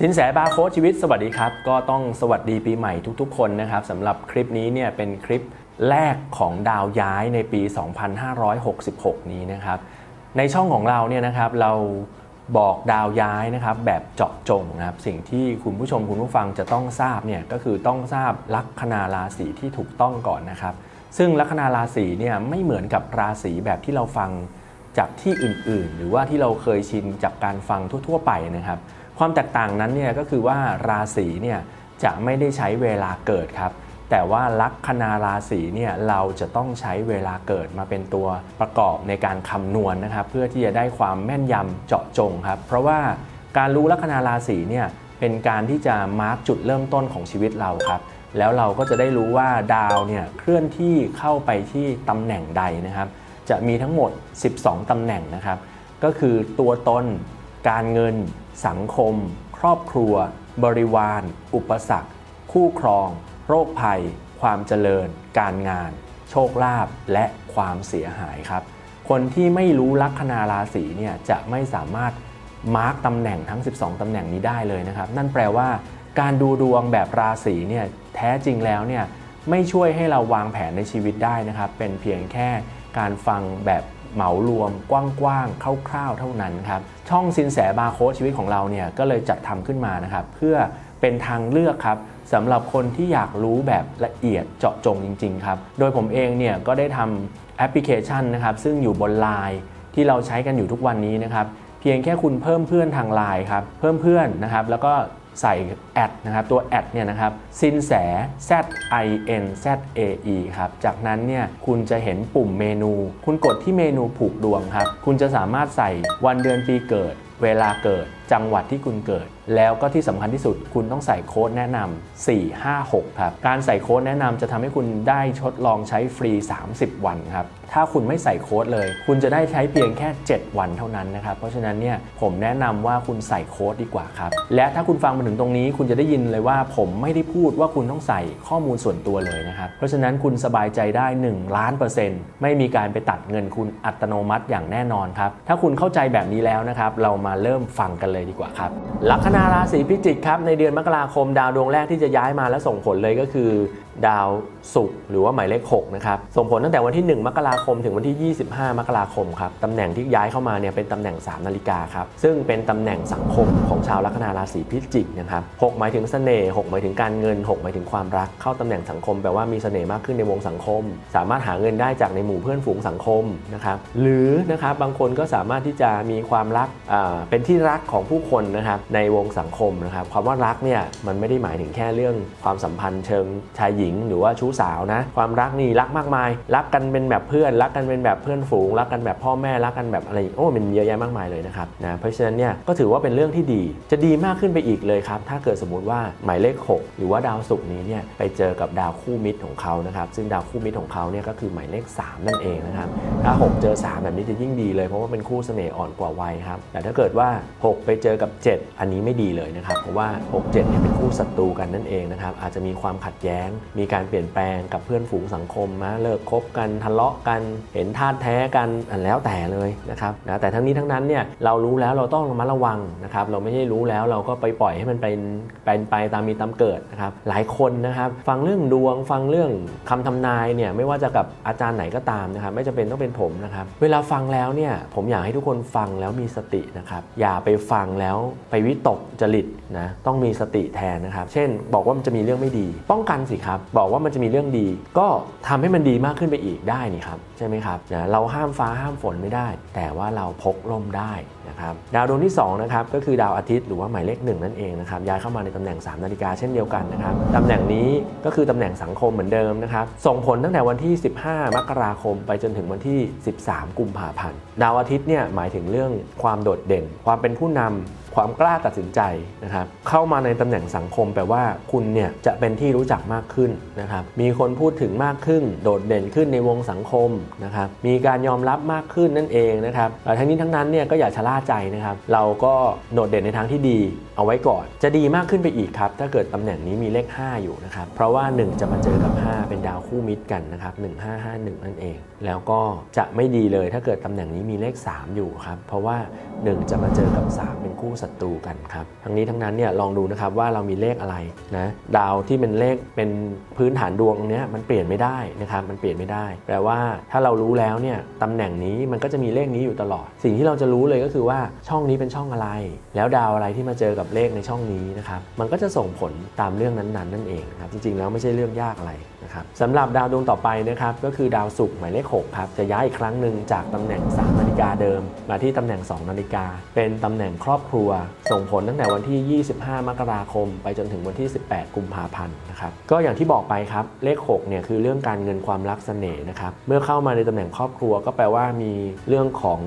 สินแสบาโค้ดชีวิตสวัสดีครับ ก็ต้องสวัสดีปีใหม่ทุกๆ คนนะครับสำหรับคลิปนี้เนี่ยเป็นคลิปแรกของดาวย้ายในปี 2566 นี้นะครับ ในช่องของเราเนี่ยนะครับเราบอกดาวย้ายนะครับแบบเจาะจงนะครับสิ่งที่คุณผู้ชมคุณผู้ฟังจะต้องทราบเนี่ยก็คือต้องทราบลัคนาราศีที่ถูกต้องก่อนนะครับ ซึ่งลัคนาราศีเนี่ยไม่เหมือนกับราศีแบบที่เราฟังจากที่อื่นๆ หรือว่าที่เราเคยชินจากการฟังทั่ว ๆ ไปนะครับ ความแตกต่างนั้นเนี่ยก็คือว่าราศีเนี่ยจะไม่ได้ใช้เวลาเกิดครับ แต่ว่าลัคนาราศีเนี่ยเราจะต้องใช้เวลาเกิดมาเป็นตัวประกอบในการคำนวณนะครับ เพื่อที่จะได้ความแม่นยำเจาะจงครับ เพราะว่าการรู้ลัคนาราศีเนี่ยเป็นการที่จะมาร์กจุดเริ่มต้นของชีวิตเราครับ แล้วเราก็จะได้รู้ว่าดาวเนี่ยเคลื่อนที่เข้าไปที่ตำแหน่งใดนะครับ จะมีทั้งหมด 12 ตำแหน่งนะครับ ก็คือตัวตน การเงิน สังคม ครอบครัว บริวาร อุปสรรค คู่ครอง โรคภัย ความเจริญ การงาน โชคลาภและความเสียหายครับ คนที่ไม่รู้ลัคนาราศีเนี่ยจะไม่สามารถมาร์กตำแหน่งทั้ง 12 ตำแหน่งนี้ได้เลยนะครับ นั่นแปลว่าการดูดวงแบบราศีเนี่ยแท้จริงแล้วเนี่ยไม่ช่วยให้เราวางแผนในชีวิตได้นะครับ เป็นเพียงแค่การฟังแบบ เหมารวมกว้างๆคร่าวๆ เท่านั้นครับช่องสินแสบาร์โค้ดชีวิตของเราเนี่ยก็เลยจัดทำขึ้นมานะครับเพื่อเป็นทางเลือกครับสำหรับคนที่อยากรู้แบบละเอียดเจาะจงจริงๆครับโดยผมเองเนี่ยก็ได้ทำแอปพลิเคชันนะครับซึ่งอยู่บนไลน์ที่เราใช้กันอยู่ทุกวันนี้นะครับเพียงแค่คุณเพิ่มเพื่อนทางไลน์ครับเพิ่มเพื่อนนะครับแล้วก็ ใส่แอดนะครับตัวแอดเนี่ยนะครับสินแส Z I N Z A E ครับจากนั้นเนี่ยคุณจะเห็นปุ่มเมนู คุณกดที่เมนูผูกดวงครับ คุณจะสามารถใส่วันเดือนปีเกิด เวลาเกิด จังหวัดที่คุณเกิด แล้วก็ที่สำคัญที่สุดคุณต้องใส่โค้ดแนะนำ4 5 6 ครับ การใส่โค้ดแนะนำจะทำให้คุณได้ทดลองใช้ฟรี 30 วันครับ ถ้าคุณไม่ใส่โค้ดเลย คุณจะได้ใช้เพียงแค่ 7 วันเท่านั้นนะครับ เพราะฉะนั้นเนี่ยผมแนะนำว่าคุณใส่โค้ดดีกว่าครับ และถ้าคุณฟังมาถึงตรงนี้ คุณจะได้ยินเลยว่า ผมไม่ได้พูดว่าคุณต้องใส่ข้อมูลส่วนตัวเลยนะครับ เพราะฉะนั้นคุณสบายใจได้1ล้านเปอร์เซ็นต์ไม่มีการไปตัดเงินคุณอัตโนมัติอย่างแน่นอนครับ ถ้าคุณเข้าใจแบบนี้แล้วนะครับ เรามาเริ่มฟังกันเลยดีกว่าครับลัคนาราศีพิจิกครับในเดือนมกราคมดาวดวงแรกที่จะย้ายมาและส่งผลเลยก็คือ ดาวศุกร์หรือว่าหมายเลข6นะครับส่งผลตั้งแต่วันที่ 1 มกราคมถึงวันที่ 25 มกราคมครับตำแหน่งที่ย้ายเข้ามาเนี่ยเป็นตำแหน่ง 3 นาฬิกาครับซึ่งเป็นตำแหน่งสังคมของชาวลัคนาราศีพิจิกนะครับ6หมายถึงเสน่ห์6หมายถึงการเงิน 6 หมายถึงความรักเข้าตำแหน่งสังคมแปลว่ามีเสน่ห์มากขึ้นในวงสังคม สามารถหาเงินได้จากในหมู่เพื่อนฝูงสังคมนะครับหรือนะครับบางคนก็สามารถที่จะมีความรักเป็นที่รักของผู้คนนะครับในวงสังคมนะครับความว่ารักเนี่ยมันไม่ได้หมายถึงแค่เรื่องความสัมพันธ์เชิงชายหญิงหรือว่าชู้สาวนะ ความรักนี่รักมากมาย รักกันเป็นแบบเพื่อน รักกันเป็นแบบเพื่อนฝูง รักกันแบบพ่อแม่รักกันแบบอะไรโอ้มันเยอะแยะมากมายเลยนะครับนะเพราะฉะนั้นเนี่ยก็ถือว่าเป็นเรื่องที่ดี จะดีมากขึ้นไปอีกเลยครับถ้าเกิดสมมติว่าหมายเลข 6 หรือว่าดาวศุกร์นี้เนี่ยไปเจอกับดาวคู่มิตรของเขานะครับซึ่งดาวคู่มิตรของเขาเนี่ยก็คือหมายเลข 3 นั่นเองนะครับถ้า 6 เจอ 3 แบบนี้จะยิ่งดีเลยเพราะว่าเป็นคู่เสน่ห์อ่อนกว่าวัยครับแต่ถ้าเกิดว่า 6 ไปเจอกับ 7 อันนี้ไม่ดีเลยนะครับเพราะว่า 6 7เนี่ยเป็นคู่ศัตรูกันนั่นเองนะครับอาจจะมีความขัดแย้งมีการเปลี่ยนแปลงกับเพื่อนฝูงสังคมนะเลิกคบกันทะเลาะกันเห็นท่าแท้กันอันแล้วแต่เลยนะครับนะแต่ทั้งนี้ทั้งนั้นเนี่ยเรารู้แล้วเราต้องระมัดระวังนะครับเราไม่ใช่รู้แล้วเราก็ไปปล่อยให้มันเป็นเป็นไปตามมีตามเกิดนะครับหลายคนนะครับฟังเรื่องดวงฟังเรื่องคำทำนายเนี่ยไม่ว่าจะกับอาจารย์ไหนก็ตามนะครับไม่จำเป็นต้องเป็นผมนะครับเวลาฟังแล้วเนี่ยผมอยากให้ทุกคนฟังแล้วมีสตินะครับอย่าไปฟังแล้วไปวิตกจริตนะต้องมีสติแทนนะครับ เช่น บอกว่ามันจะมีเรื่องไม่ดี ป้องกันสิครับบอกว่ามันจะมีเรื่องดี ก็ทำให้มันดีมากขึ้นไปอีกได้นี่ครับใช่ไหมครับนะเราห้ามฟ้าห้ามฝนไม่ได้ แต่ว่าเราพกร่มได้นะครับดาวดวงที่2นะครับก็คือดาวอาทิตย์หรือว่าหมายเลขหนึ่งนั่นเองนะครับย้ายเข้ามาในตำแหน่ง3นาฬิกาเช่นเดียวกันนะครับตำแหน่งนี้ก็คือตำแหน่งสังคมเหมือนเดิมนะครับส่งผลตั้งแต่วันที่ 15 มกราคม ไปจนถึงวันที่ 13 กุมภาพันธ์ดาวอาทิตย์เนี่ยหมายถึงเรื่องความโดดเด่น ความเป็นผู้นำความกล้าตัดสินใจนะครับเข้ามาในตำแหน่งสังคมแปลว่าคุณเนี่ยจะเป็นที่รู้จักมากขึ้นนะครับมีคนพูดถึงมากขึ้น โดดเด่นขึ้นในวงสังคมนะครับมีการยอมรับมากขึ้นนั่นเองนะครับทั้งนี้ทั้งนั้นเนี่ยก็อย่าชะล่าใจนะครับ เราก็โดดเด่นในทางที่ดีเอาไว้ก่อน จะดีมากขึ้นไปอีกครับ ถ้าเกิดตำแหน่งนี้มีเลข 5 อยู่นะครับ เพราะว่า 1 จะมาเจอกับ 5 เป็นดาวคู่มิตรกันนะครับ 1551 นั่นเอง แล้วก็จะไม่ดีเลยถ้าเกิดตำแหน่งนี้มีเลข 3 อยู่ครับ เพราะว่า 1 จะมาเจอกับ 3 เป็นคู่ศัตรูกันครับ ทั้งนี้ทั้งนั้นเนี่ยลองดูนะครับว่าเรามีเลขอะไรนะดาวที่เป็นเลขเป็นพื้นฐานดวงตรงเนี้ยมันเปลี่ยนไม่ได้นะครับมันเปลี่ยนไม่ได้ แปลว่าถ้าเรารู้แล้วเนี่ยตำแหน่งนี้มันก็จะมีเลขนี้อยู่ตลอด สิ่งที่เราจะรู้เลยก็คือว่าช่องนี้เป็นช่องอะไร แล้วดาวอะไรที่มาเจอกับเลขในช่องนี้นะครับมันก็จะส่งผลตามเรื่องนั้นๆ นั่นเองครับจริงๆแล้วไม่ใช่เรื่องยากอะไรนะครับสำหรับดาวดวงต่อไปนะครับก็คือดาวศุกร์หมายเลข6ครับจะย้ายอีกครั้งหนึ่งจากตำแหน่ง3นาฬิกาเดิม มาที่ตำแหน่ง 2 นาฬิกา เป็นตำแหน่งครอบครัว ส่งผลตั้งแต่วันที่ 25 มกราคม ไปจนถึงวันที่ 18 กุมภาพันธ์นะครับก็อย่างที่บอกไปครับเลข6เนี่ยคือเรื่องการเงินความรักเสน่ห์นะครับเมื่อเข้ามาในตำแหน่งครอบครัวก็แปลว่ามีเรื่องของ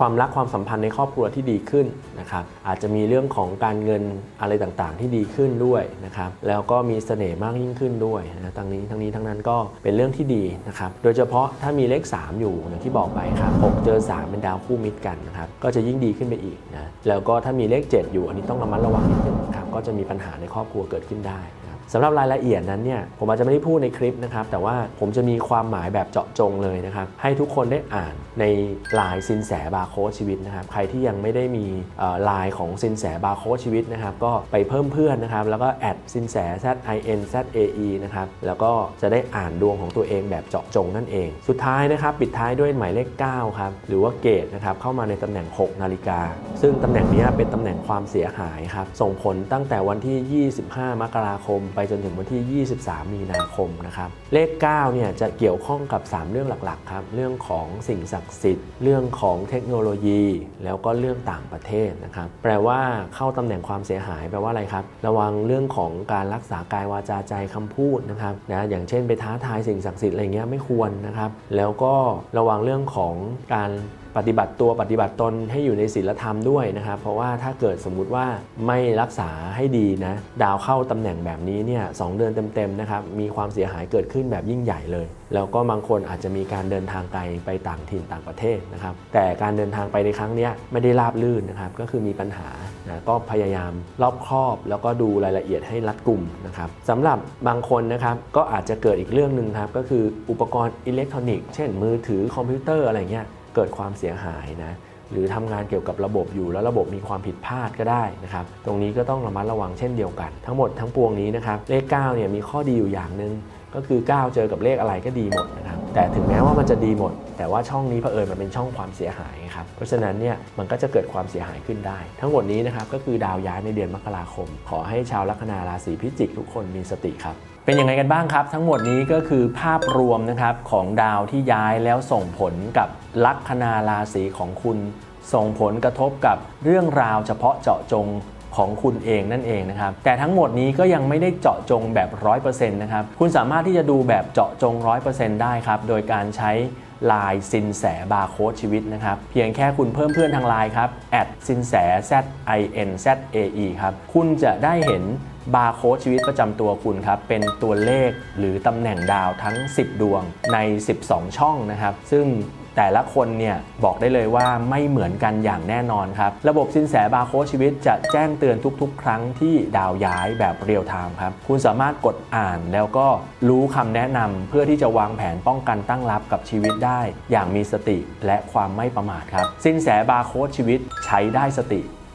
ความรักความสัมพันธ์ในครอบครัวที่ดีขึ้นนะครับอาจจะมีเรื่องของการเงินอะไรต่างๆ ที่ดีขึ้นด้วยนะครับแล้วก็มีเสน่ห์มากยิ่งขึ้นด้วยนะทั้งนี้ทั้งนี้ทั้งนั้นก็เป็นเรื่องที่ดีนะครับโดยเฉพาะถ้ามีเลข 3 อยู่อย่างที่บอกไปครับ6เจอ 3 เป็นดาวคู่มิตรกันนะครับก็จะยิ่งดีขึ้นไปอีกนะแล้วก็ถ้ามีเลข 7 อยู่อันนี้ต้องระมัดระวังนิดนึงครับก็จะมีปัญหาในครอบครัวเกิดขึ้นได้ สำหรับรายละเอียดนั้นเนี่ยผมอาจจะไม่ได้พูดในคลิปนะครับ แต่ว่าผมจะมีความหมายแบบเจาะจงเลยนะครับ ให้ทุกคนได้อ่านในลายสินแสบาร์โค้ดชีวิตนะครับ ใครที่ยังไม่ได้มีลายของสินแสบาร์โค้ดชีวิตนะครับ ก็ไปเพิ่มเพื่อนนะครับ แล้วก็แอดสินแส Z I N Z A E นะครับ แล้วก็จะได้อ่านดวงของตัวเองแบบเจาะจงนั่นเอง สุดท้ายนะครับ ปิดท้ายด้วยหมายเลข9ครับ หรือว่าเกตนะครับ เข้ามาในตำแหน่ง 6 นาฬิกา ซึ่งตำแหน่งนี้เป็นตำแหน่งความเสียหายครับ ส่งผลตั้งแต่วันที่ 25 มกราคมไปจนถึงวันที่ 23 มีนาคมนะครับ เลข9เนี่ยจะเกี่ยวข้องกับ 3 เรื่องหลักๆครับ เรื่องของสิ่งศักดิ์สิทธิ์ เรื่องของเทคโนโลยี แล้วก็เรื่องต่างประเทศนะครับ แปลว่าเข้าตำแหน่งความเสียหายแปลว่าอะไรครับ ระวังเรื่องของการรักษากายวาจาใจคำพูดนะครับนะอย่างเช่นไปท้าทายสิ่งศักดิ์สิทธิ์อะไรเงี้ยไม่ควรนะครับ แล้วก็ระวังเรื่องของการ ปฏิบัติตัวปฏิบัติตนให้อยู่ในศีลธรรมด้วยนะครับ เพราะว่าถ้าเกิดสมมุติว่าไม่รักษาให้ดีนะดาวเข้าตำแหน่งแบบนี้เนี่ยสองเดือนเต็มๆนะครับมีความเสียหายเกิดขึ้นแบบยิ่งใหญ่เลย แล้วก็บางคนอาจจะมีการเดินทางไกลไปต่างถิ่นต่างประเทศนะครับแต่การเดินทางไปในครั้งนี้ไม่ได้ราบลื่นนะครับก็คือมีปัญหานะก็พยายามรอบคอบแล้วก็ดูรายละเอียดให้รัดกุมนะครับสำหรับบางคนนะครับก็อาจจะเกิดอีกเรื่องหนึ่งครับก็คืออุปกรณ์อิเล็กทรอนิกส์เช่นมือถือคอมพิวเตอร์อะไรเงี้ย เกิดความเสียหายนะหรือทำงานเกี่ยวกับระบบอยู่แล้วระบบมีความผิดพลาดก็ได้นะครับตรงนี้ก็ต้องระมัดระวังเช่นเดียวกัน ทั้งหมดทั้งปวงนี้นะครับเลข9เนี่ยมีข้อดีอยู่อย่างหนึ่งก็คือ 9 เจอกับเลขอะไรก็ดีหมดนะครับ แต่ถึงแม้ว่ามันจะดีหมด แต่ว่าช่องนี้เผอิญมันเป็นช่องความเสียหายครับเพราะฉะนั้นเนี่ยมันก็จะเกิดความเสียหายขึ้นได้ ทั้งหมดนี้นะครับก็คือดาวย้ายในเดือนมกราคม ขอให้ชาวลัคนาราศีพิจิกทุกคนมีสติครับเป็นยังไงกันบ้างครับ ทั้งหมดนี้ก็คือภาพรวมนะครับของดาวที่ย้ายแล้วส่งผลกับลัคนาราศีของคุณ ส่งผลกระทบกับเรื่องราวเฉพาะเจาะจง ของคุณเองนั่นเองนะครับ แต่ทั้งหมดนี้ก็ยังไม่ได้เจาะจงแบบ 100%นะครับ คุณสามารถที่จะดูแบบเจาะจง 100%ได้ครับ โดยการใช้ลายสินแสบาร์โค้ดชีวิตนะครับ เพียงแค่คุณเพิ่มเพื่อนทางไลน์ครับแอดสินแส Z I N Z A E ครับ คุณจะได้เห็นบาร์โค้ดชีวิตประจำตัวคุณครับ เป็นตัวเลขหรือตำแหน่งดาวทั้ง 10 ดวงใน 12 ช่องนะครับ ซึ่ง แต่ละคนเนี่ยบอกได้เลยว่าไม่เหมือนกันอย่างแน่นอนครับ ระบบสินแสบาร์โค้ดชีวิตจะแจ้งเตือนทุกๆ ครั้งที่ดาวย้ายแบบเรียลไทม์ครับ คุณสามารถกดอ่านแล้วก็รู้คำแนะนำเพื่อที่จะวางแผนป้องกันตั้งรับกับชีวิตได้ อย่างมีสติและความไม่ประมาทครับ สินแสบาร์โค้ดชีวิตใช้ได้สติ